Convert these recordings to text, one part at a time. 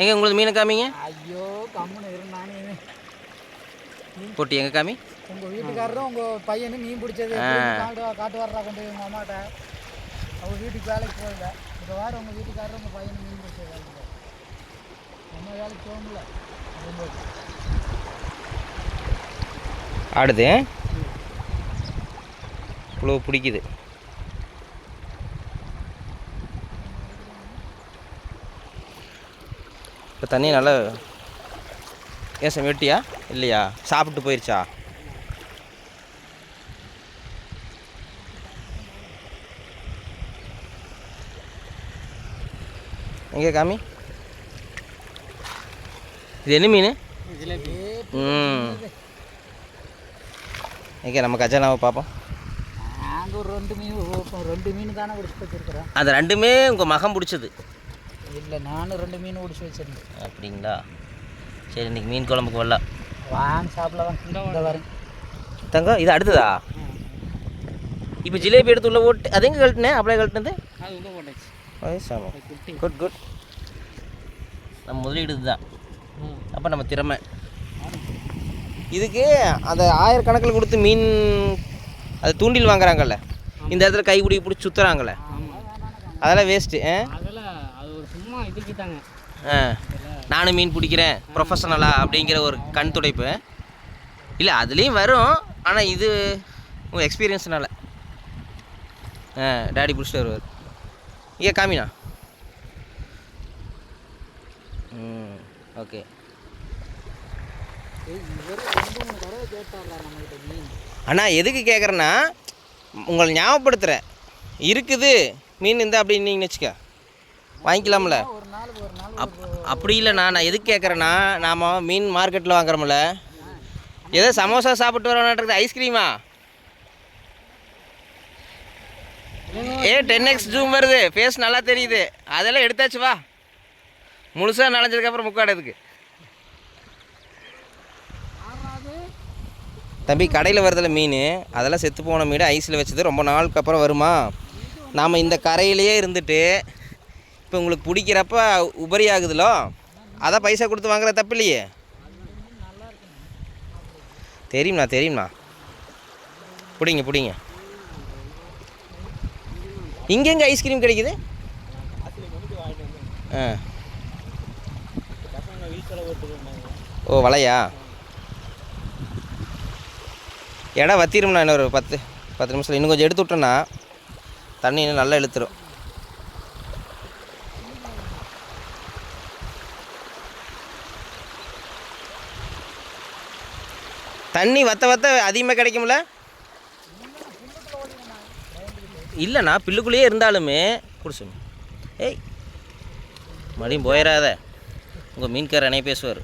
எங்கே உங்களுக்கு மீனை காமிங்க? ஐயோ கம்முன்னு இருந்தானே போட்டி எங்கே காமி? உங்கள் வீட்டுக்காரரும் உங்கள் பையனும் மீன் பிடிச்சது. காட்டு காட்டு வர்றா கொண்டு போய் உங்கள் அம்மாட்ட? அவங்க வீட்டுக்கு வேலைக்கு போகல. இந்த வாரம் உங்கள் வீட்டுக்காரரும் உங்கள் பையனும் மீன் பிடிச்ச வேலைக்கு நம்ம வேலைக்கு போகணும்ல வரும்போது ஆடுது இவ்வளோ பிடிக்குது. இப்போ தண்ணி நல்லா ஏன் சார் வெட்டியா? இல்லையா? சாப்பிட்டு போயிருச்சா? எங்கே காமி. இது என்ன மீன்? ம். எங்கே நம்ம கஜானாவை பார்ப்போம். நாங்கள் ஒரு ரெண்டு மீன் ரெண்டு மீன் தானே பிடிச்சி வச்சுருக்கிறோம். அது ரெண்டுமே உங்கள் மகன் பிடிச்சது. இல்லை நானும் ரெண்டு மீன் பிடிச்சி வச்சிருந்தேன். அப்படிங்களா? சரி இன்னைக்கு மீன் குழம்புக்கு வரலாம். வாங்க சாப்பிடலாம் இந்த வரேன். தங்கம் இது அடுத்ததா? இப்போ ஜிலேபி எடுத்து உள்ள ஓட்டு அது எங்கே கழட்டினேன் அப்படியே கழட்டினது? அது உள்ள போட்டாச்சு. வயசாமா குட் குட் நம்ம முதலீடு இதுதான் அப்போ நம்ம திறமை. இதுக்கு அந்த ஆயிரக்கணக்கில் கொடுத்து மீன் அது தூண்டில் வாங்குறாங்கல்ல? இந்த இடத்துல கை பிடி பிடிச்சி சுற்றுறாங்கல்ல அதெல்லாம் வேஸ்ட்டு ஆ அதெல்லாம் அது ஒரு சும்மா இதுக்கு தாங்க ஆ நானும் மீன் பிடிக்கிறேன் ப்ரொஃபஷனலா அப்படிங்கிற ஒரு கண் துடைப்பு. இல்லை அதுலேயும் வரும். ஆனால் இது உங்கள் எக்ஸ்பீரியன்ஸ்னால ஆ டாடி பிடிச்சிட்டு வருவார். இங்கே காமினா? ம் ஓகே அண்ணா எதுக்கு கேட்குறேன்னா உங்களை ஞாபகப்படுத்துகிறேன் இருக்குது மீன் இருந்தால் அப்படின்னு நீங்கள் வச்சுக்க வாங்கிக்கலாம்ல. அப் அப்படி இல்லைண்ணா நான் எதுக்கு கேட்குறேன்னா நாம் மீன் மார்க்கெட்டில் வாங்குறோம்ல. ஏதோ சமோசா சாப்பிட்டு வரணுன்றது ஐஸ்கிரீமா ஏ டென் எக்ஸ் ஜூம் வருது. ஃபேஸ் நல்லா தெரியுது. அதெல்லாம் எடுத்தாச்சு வா. முழுசாக நனைஞ்சதுக்கப்புறம் முக்காடுறதுக்கு தம்பி கடையில் வருதுல மீன் அதெல்லாம் செத்து போன மீன் ஐஸில் வச்சது ரொம்ப நாளுக்கு அப்புறம் வருமா? நாம் இந்த கரையிலேயே இருந்துட்டு இப்போ உங்களுக்கு பிடிக்கிறப்ப உபரி ஆகுதுலோ அதான் பைசா கொடுத்து வாங்குற தப்பு இல்லையே தெரியும்ண்ணா தெரியும்ண்ணா. பிடிங்க பிடிங்க. இங்கே எங்கே ஐஸ்கிரீம் கிடைக்குது? ஆ. ஓ வலையா? இடம் வத்திரும்ண்ணா இன்னொரு பத்து பத்து நிமிஷத்தில். இன்னும் கொஞ்சம் எடுத்து விட்டோன்னா தண்ணி இன்னும் நல்லா இழுத்துரும். தண்ணி வத்த வத்த அதிகமாக கிடைக்கும்ல? இல்லைண்ணா பில்லுக்குள்ளேயே இருந்தாலுமே குடிச்சுங்க ஏய் மறுபடியும் போயிடாத உங்கள் மீன்கார் அணைய பேசுவார்.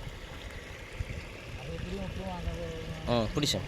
ம் பிடிச்சோம்